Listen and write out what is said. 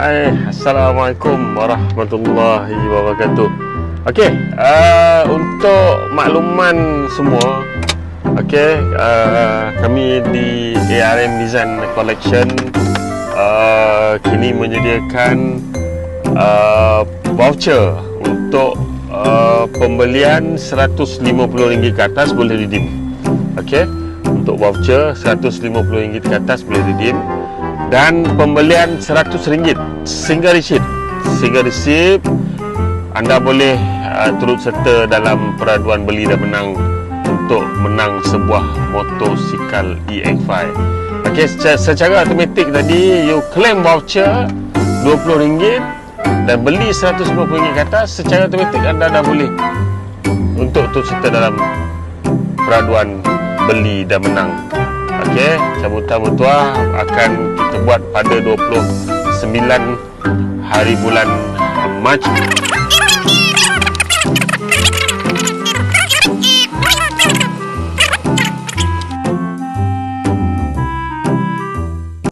Hai, Assalamualaikum warahmatullahi wabarakatuh. Okey, uh, untuk makluman semua, okey, uh, kami di ARM Design Collection uh, kini menyediakan uh, voucher untuk uh, pembelian RM150 ke atas boleh redeem. Okey, untuk voucher RM150 ke atas boleh redeem. Dan pembelian RM100 single receipt. Single receipt anda boleh uh, turut serta dalam peraduan beli dan menang untuk menang sebuah motosikal EX5 ok secara, secara automatik tadi you claim voucher RM20 dan beli RM150 ke atas secara automatik anda dah boleh untuk turut serta dalam peraduan beli dan menang. Okey, cabutan mutuah akan kita buat pada 29 hari bulan Mac